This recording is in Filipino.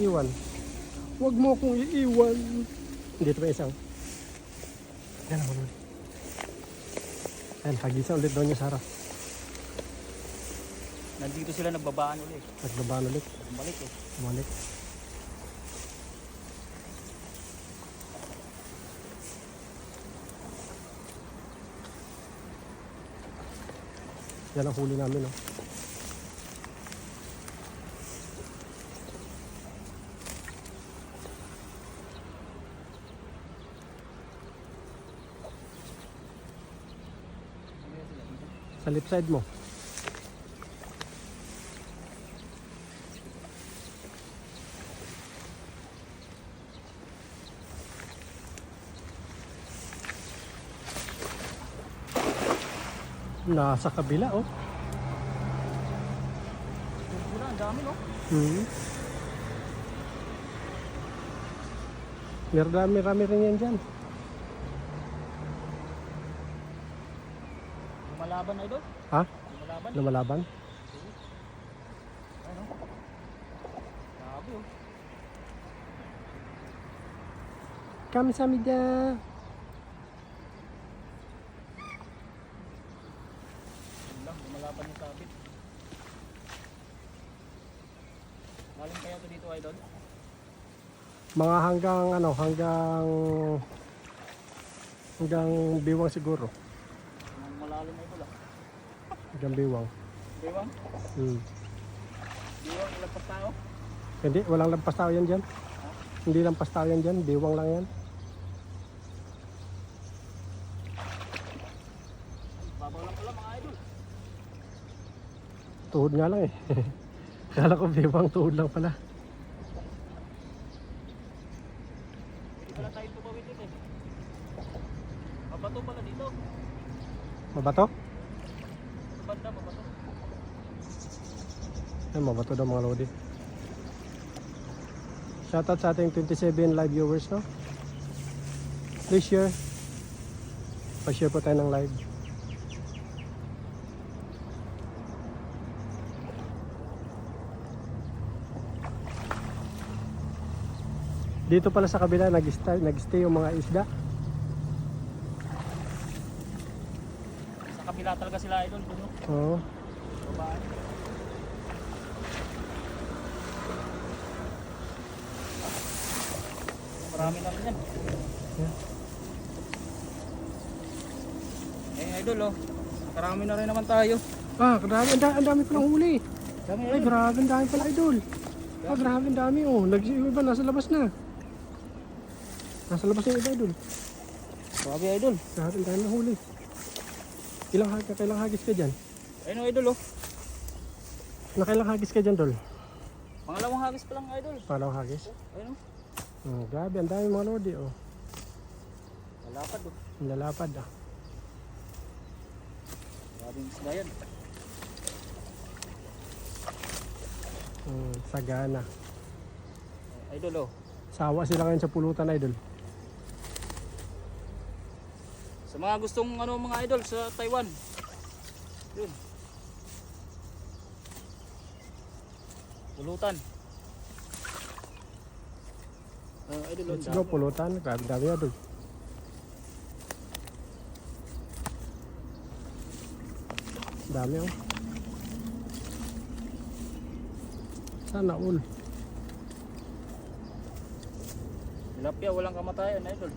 Iwan. Huwag mo akong iiwan. Dito pa isang. Yan ako nun. Yan, hagisa ulit daw niya Sarah. Nandito sila nagbabaan ulit. Nagbabaan ulit. Bumalik eh. Bumalik. Yan ang huli namin, oh. Sa left side mo. Nasa kabila, oh. Wala, ang dami no. Hmm. Meron dami rami rin yan dyan. Lumalaban na ito. Ha? Lumalaban. Lumalaban? Ano? Grabe oh. Kami sa media. Yun lang, lumalaban yung sabit. Galing kaya to dito idol? Mga hanggang ano, hanggang hanggang biwang siguro. Malalim na ito lang. Hanggang biwang. Diwang? Hmm. Diwang ilang pa tao? Hindi, walang lampas tao yan dyan. Hindi lampas tao yan dyan, biwang lang yan. Babaw lang pala mga idol. Tuhod nga lang eh. Kala ko biwang tuhod lang pala. Hindi pala tayo tumawid dito eh. Mabato pala dito. Mabato? Banda, mabato. Ay, mabato daw mga lodi. Shoutout sa ating 27 live viewers, no? Please share. Pa-share po tayo ng live. Dito pala sa kabila nag-stay, nag-stay yung mga isda. Sa kabila talaga sila idol. Doon? Oo. Babaan. Marami na rin yan. Yeah. Eh idol oh. Karami na rin naman tayo. Ah, grabe, ang da- ang dami palang huli. Dami Ay, grabe, ang dami pala idol. Ah, grabe, ang dami oh. Nag yung iba nasa labas na. Nasa labas na yung iba idol. Grabe idol. Grabe, ang dami huli. Ilang hagis, kailang hagis ka dyan? Ayun oh idol oh. Nakailang hagis ka dyan, Dol? Pangalawang hagis pa lang idol. Palawang hagis? Ayun oh. Oh, grabe, ang dami mga lodi, oh. Malapad oh. Ang lalapad, ah. Grabe yung isda yan. Hmm, sagana. Idol oh. Sawa sila ngayon sa pulutan, idol. Sa mga gustong ano mga idol sa Taiwan. Yun. Pulutan. Ah, idol Let's go, pulutan. Grabe, dami, idol. Dami, oh. Sana all. Tilapia walang kamatayan idol.